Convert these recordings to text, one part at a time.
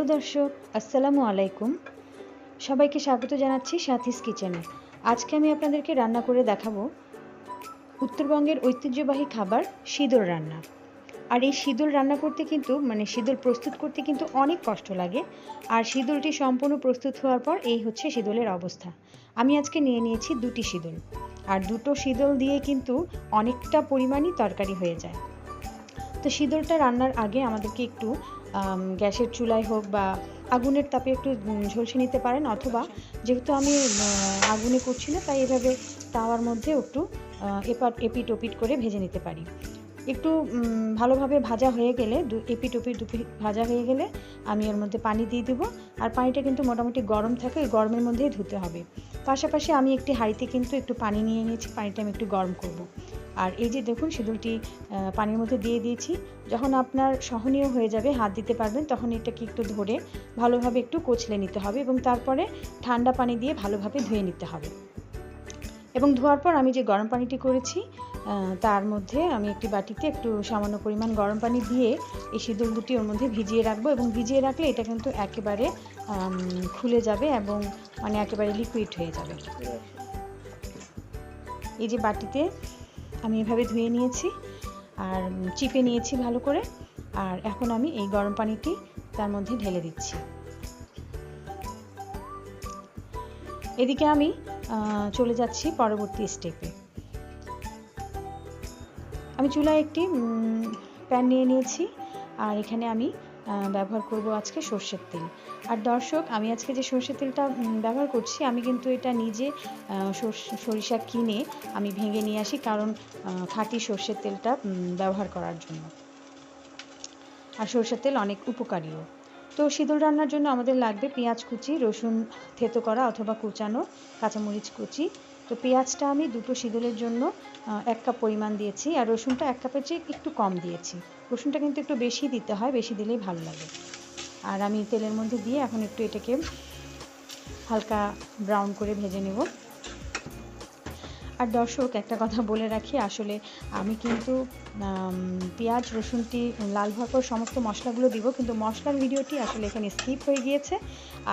Hello দর্শক, আসসালামু আলাইকুম। সবাইকে স্বাগত জানাচ্ছি সাথিস কিচেনে। আজকে আমি আপনাদেরকে রান্না করে দেখাবো উত্তরবঙ্গের ঐতিহ্যবাহী খাবার শীতল রান্না। আর এই শীতল রান্না করতে কিন্তু মানে শীতল প্রস্তুত করতে কিন্তু অনেক কষ্ট লাগে। আর শীতলটি সম্পূর্ণ প্রস্তুত হওয়ার পর এই হচ্ছে শীতলের অবস্থা। আমি আজকে নিয়ে নিয়েছি দুটি সিঁদুল আর দুটো শীতল দিয়ে কিন্তু অনেকটা পরিমাণই তরকারি হয়ে যায়। তো শীতলটা রান্নার আগে আমাদেরকে একটু গ্যাসের চুলায় হোক বা আগুনের তাপে একটু ঝলসে নিতে পারেন অথবা যেহেতু আমি আগুনে করছি না, তাই এভাবে তাওয়ার মধ্যে একটু এপাট এপিট ওপিট করে ভেজে নিতে পারি। একটু ভালোভাবে ভাজা হয়ে গেলে, দু, এপিট ওপিট দুপিট ভাজা হয়ে গেলে আমি এর মধ্যে পানি দিয়ে দেবো। আর পানিটা কিন্তু মোটামুটি গরম থাকে, ওই গরমের মধ্যেই ধুতে হবে। পাশাপাশি আমি একটি হাঁড়িতে কিন্তু একটু পানি নিয়ে নিয়েছি, পানিটা আমি একটু গরম করব। আর এই যে দেখুন সিঁদুরটি পানির মধ্যে দিয়ে দিয়েছি। যখন আপনার সহনীয় হয়ে যাবে, হাত দিতে পারবেন, তখন এটাকে একটু ধরে ভালোভাবে একটু কচলে নিতে হবে এবং তারপরে ঠান্ডা পানি দিয়ে ভালোভাবে ধুয়ে নিতে হবে। এবং ধোয়ার পর আমি যে গরম পানিটি করেছি তার মধ্যে আমি একটি বাটিতে একটু সামান্য পরিমাণ গরম পানি দিয়ে এই সিঁদুর দুটি ওর মধ্যে ভিজিয়ে রাখব এবং ভিজিয়ে রাখলে এটা কিন্তু একেবারে খুলে যাবে এবং মানে একেবারে লিকুইড হয়ে যাবে। এই যে বাটিতে আমি এভাবে ধুয়ে নিয়েছি আর চিপে নিয়েছি ভালো করে। আর এখন আমি এই গরম পানিটি তার মধ্যে ঢেলে দিচ্ছি। এদিকে আমি চলে যাচ্ছি পরবর্তী স্টেপে। আমি চুলায় একটি প্যান নিয়ে নিয়েছি। আর এখানে আমি ব্যবহার করব আজকে সর্ষের তেল। আর দর্শক, আমি আজকে যে সর্ষের তেলটা ব্যবহার করছি, আমি কিন্তু এটা নিজে সরিষা কিনে আমি ভেঙে নিয়ে আসি কারণ খাঁটি সর্ষের তেলটা ব্যবহার করার জন্য। আর সর্ষের তেল অনেক উপকারীও। তো শীতল রান্নার জন্য আমাদের লাগবে পেঁয়াজ কুচি, রসুন থেতো করা অথবা কুচানো কাঁচামরিচ কুচি। তো পেঁয়াজটা আমি দুটো শীতলের জন্য এক কাপ পরিমাণ দিয়েছি। আর রসুনটা এক কাপের চেয়ে একটু কম দিয়েছি। রসুনটা কিন্তু একটু বেশি দিতে হয়, বেশি দিলেই ভালো লাগে। আর আমি তেলের মধ্যে দিয়ে এখন একটু এটাকে হালকা ব্রাউন করে ভেজে নেব। আর দর্শক, একটা কথা বলে রাখি, আসলে আমি কিন্তু পেঁয়াজ রসুনটি লাল পর সমস্ত মশলাগুলো দিব, কিন্তু মশলার ভিডিওটি আসলে এখানে স্কিপ হয়ে গিয়েছে।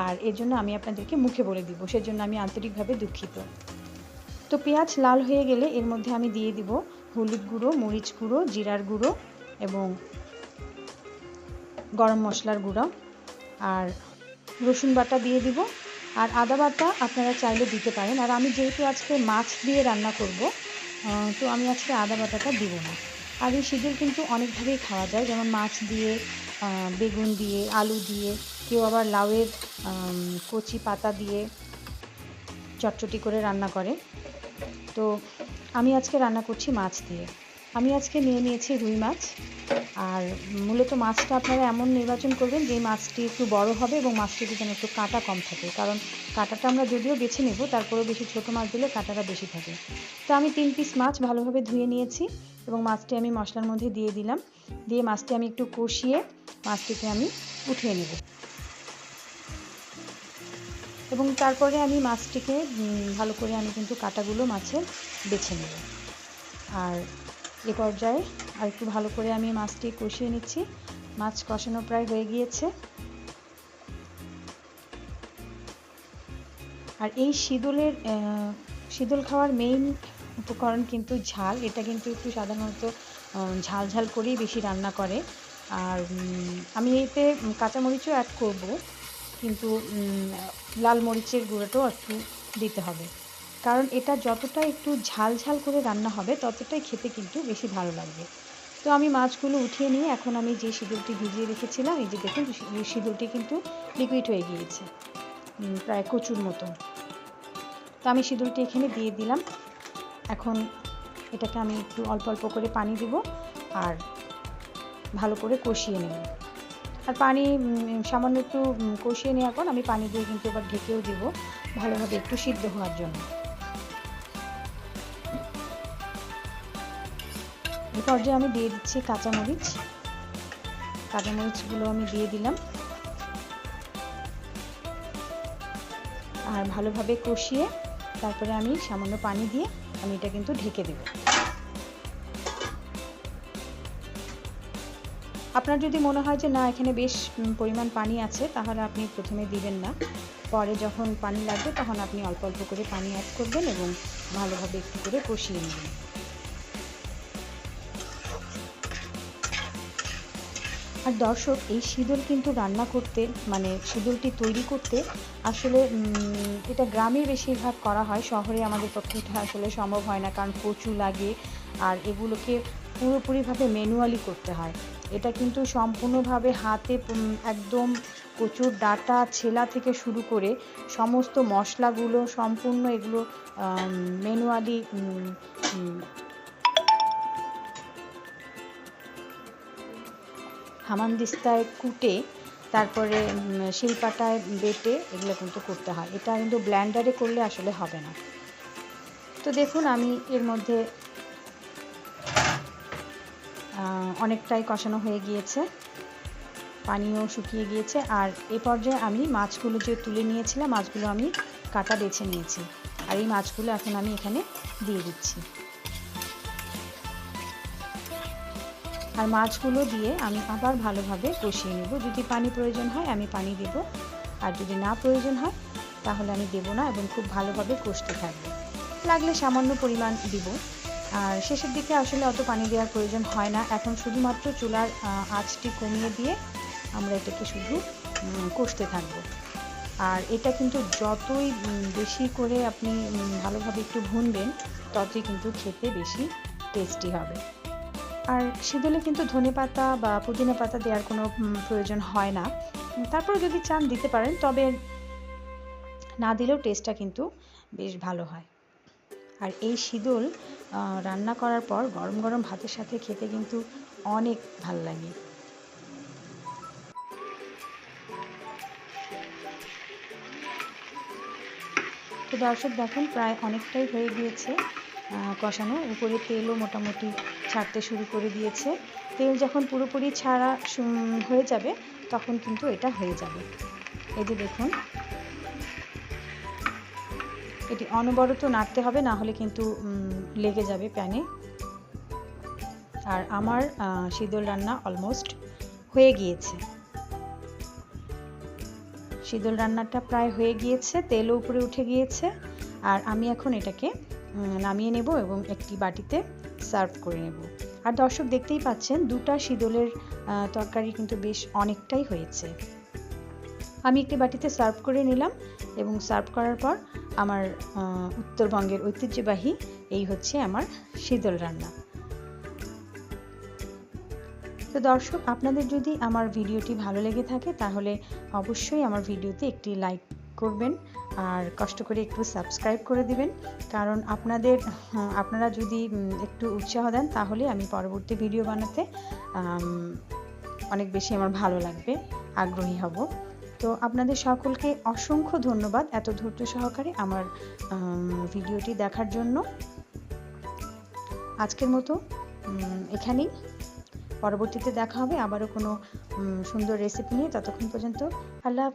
আর এর জন্য আমি আপনাদেরকে মুখে বলে দিব, সেজন্য আমি আন্তরিকভাবে দুঃখিত। তো পেঁয়াজ লাল হয়ে গেলে এর মধ্যে আমি দিয়ে দিব হলুদ গুঁড়ো, মরিচ গুঁড়ো, জিরার গুঁড়ো এবং গরম মশলার গুঁড়ো আর রসুন বাটা দিয়ে দিব। আর আদা বাটা আপনারা চাইলে দিতে পারেন। আর আমি যেহেতু আজকে মাছ দিয়ে রান্না করব তো আমি আজকে আদা বাটাটা দিব না। আর এই সিঁদুর কিন্তু অনেকভাবেই খাওয়া যায়। যেমন মাছ দিয়ে বেগুন দিয়ে, আলু দিয়ে, কেউ আবার লাউয়ের কচি পাতা দিয়ে চটচটি করে রান্না করে। তো আমি আজকে রান্না করছি মাছ দিয়ে। আমি আজকে নিয়ে নিয়েছি রুই মাছ। আর মূলত মাছটা আপনারা এমন নির্বাচন করবেন যে মাছটি একটু বড় হবে এবং মাছটিতে যেন একটু কাঁটা কম থাকে। কারণ কাঁটাটা আমরা যদিও বেছে নেব, তারপরেও বেশি ছোটো মাছ দিলে কাঁটাটা বেশি থাকে। তো আমি তিন পিস মাছ ভালোভাবে ধুয়ে নিয়েছি এবং মাছটি আমি মশলার মধ্যে দিয়ে দিলাম। দিয়ে মাছটি আমি একটু কষিয়ে মাছটিকে আমি উঠিয়ে নেব। এবং তারপরে আমি মাছটিকে ভালো করে আমি কিন্তু কাঁটাগুলো মাছের বেছে নেব। আর এ পর্যায়ে আর একটু ভালো করে আমি মাছটি কষিয়ে নিচ্ছি। মাছ কষানো প্রায় হয়ে গিয়েছে। আর এই আহ, শীতল খাওয়ার মেইন উপকরণ কিন্তু ঝাল। এটা কিন্তু একটু সাধারণত ঝাল ঝাল করেই বেশি রান্না করে। আর আমি এতে কাঁচামরিচও অ্যাড করব। কিন্তু লাল মরিচের গুঁড়োটাও একটু দিতে হবে। কারণ এটা যতটা একটু ঝাল ঝাল করে রান্না হবে, ততটাই খেতে কিন্তু বেশি ভালো লাগবে। তো আমি মাছগুলো উঠিয়ে নিয়ে এখন আমি যে সিঁদুরটি ভিজিয়ে রেখেছিলাম, এই যে দেখুন সিঁদুরটি কিন্তু লিকুইড হয়ে গিয়েছে প্রায় কচুর মতন তো আমি সিঁদুরটি এখানে দিয়ে দিলাম। এখন এটাকে আমি একটু অল্প অল্প করে পানি দিব আর ভালো করে কষিয়ে নেব। আর পানি সামান্য একটু কষিয়ে নেওয়ার পর আমি পানি দিয়ে কিন্তু এবার ঢেকেও দিব, ভালোভাবে একটু সিদ্ধ হওয়ার জন্য। পর্যায়ে আমি দিয়ে দিচ্ছি কাঁচামরিচ। কাঁচামরিচগুলো আমি দিয়ে দিলাম। আর ভালোভাবে কষিয়ে তারপরে আমি সামান্য পানি দিয়ে আমি এটা কিন্তু ঢেকে দেব। আপনার যদি মনে হয় যে না, এখানে বেশ পরিমাণ পানি আছে, তাহলে আপনি প্রথমে দিবেন না। পরে যখন পানি লাগবে, তখন আপনি অল্প অল্প করে পানি অ্যাড করবেন এবং ভালোভাবে একটু করে কষিয়ে নেবেন। আর দর্শক, এই শীতল কিন্তু রান্না করতে মানে শীতলটি তৈরি করতে আসলে এটা গ্রামে বেশিরভাগ করা হয়, শহরে আমাদের পক্ষে এটা আসলে সম্ভব হয় না, কারণ কচু লাগে আর এগুলোকে পুরোপুরিভাবে ম্যানুয়ালি করতে হয়। এটা কিন্তু সম্পূর্ণভাবে হাতে একদম কচুর ডাটা ছেলা থেকে শুরু করে সমস্ত মশলাগুলো সম্পূর্ণ এগুলো ম্যানুয়ালি হামানদিস্তায় কুটে, তারপরে শিলপাটায় বেটে এগুলো কিন্তু করতে হয়। এটা কিন্তু ব্ল্যান্ডারে করলে আসলে হবে না। তো দেখুন, আমি এর মধ্যে অনেকটাই কষানো হয়ে গিয়েছে। পানিও শুকিয়ে গিয়েছে। আর এ পর্যায়ে আমি মাছগুলো যে তুলে নিয়েছিলাম, মাছগুলো আমি কাটা বেছে নিয়েছি। আর এই মাছগুলো এখন আমি এখানে দিয়ে দিচ্ছি। আর মাছগুলো দিয়ে আমি আবার ভালোভাবে কষিয়ে নেব। যদি পানি প্রয়োজন হয় আমি পানি দেব। আর যদি না প্রয়োজন হয়, তাহলে আমি দেব না এবং খুব ভালোভাবে কষতে থাকব। লাগলে সামান্য পরিমাণ দিব। আর শেষের দিকে আসলে অত পানি দেওয়ার প্রয়োজন হয় না। এখন শুধুমাত্র চুলার আঁচটি কমিয়ে দিয়ে আমরা এটাকে শুধু কষতে থাকব। আর এটা কিন্তু যতই বেশি করে আপনি ভালোভাবে একটু ভুনবেন, ততই কিন্তু খেতে বেশি টেস্টি হবে। আর শীতলে কিন্তু ধনে পাতা বা পুদিনা পাতা দেওয়ার কোনো প্রয়োজন হয় না। তারপরে যদি চান দিতে পারেন, তবে না দিলেও টেস্টটা কিন্তু বেশ ভালো হয়। আর এই শীতল রান্না করার পর গরম গরম ভাতের সাথে খেতে কিন্তু অনেক ভালো লাগে। তো দর্শক, দেখুন, প্রায় অনেকটাই হয়ে গিয়েছে। কষানো। উপরে তেলও মোটামুটি ছাড়তে শুরু করে দিয়েছে। তেল যখন পুরোপুরি ছাড়া হয়ে যাবে, তখন কিন্তু এটা হয়ে যাবে। এই যে দেখুন। এটি অনবরত নাড়তে হবে, না হলে কিন্তু লেগে যাবে প্যানে। আর আমার শীতল রান্না অলমোস্ট হয়ে গিয়েছে। শীতল রান্নাটা প্রায় হয়ে গিয়েছে, তেলও উপরে উঠে গিয়েছে। আর আমি এখন এটাকে নামিয়ে নেব এবং একটি বাটিতে সার্ভ করে নেব। আর দর্শক দেখতেই পাচ্ছেন দুটা শীতলের আহ, তরকারি কিন্তু বেশ অনেকটাই হয়েছে। আমি একটি বাটিতে সার্ভ করে নিলাম এবং সার্ভ করার পর আমার উত্তরবঙ্গের ঐতিহ্যবাহী এই হচ্ছে আমার শীতল রান্না। তো দর্শক আপনাদের যদি আমার ভিডিওটি ভালো লেগে থাকে তাহলে অবশ্যই আমার ভিডিওতে একটি লাইক করবেন আর কষ্ট করে একটু সাবস্ক্রাইব করে দিবেন। কারণ আপনাদের, আপনারা যদি একটু উৎসাহ দেন, তাহলে আমি পরবর্তী ভিডিও বানাতে অনেক বেশি আমার ভালো লাগবে, আগ্রহী হব। তো আপনাদের সকলকে অসংখ্য ধন্যবাদ এত ধৈর্য সহকারে আমার ভিডিওটি দেখার জন্য। আজকের মতো এখানেই। পরবর্তীতে দেখা হবে আবারও কোনো সুন্দর রেসিপি নিয়ে। ততক্ষণ পর্যন্ত আল্লাহ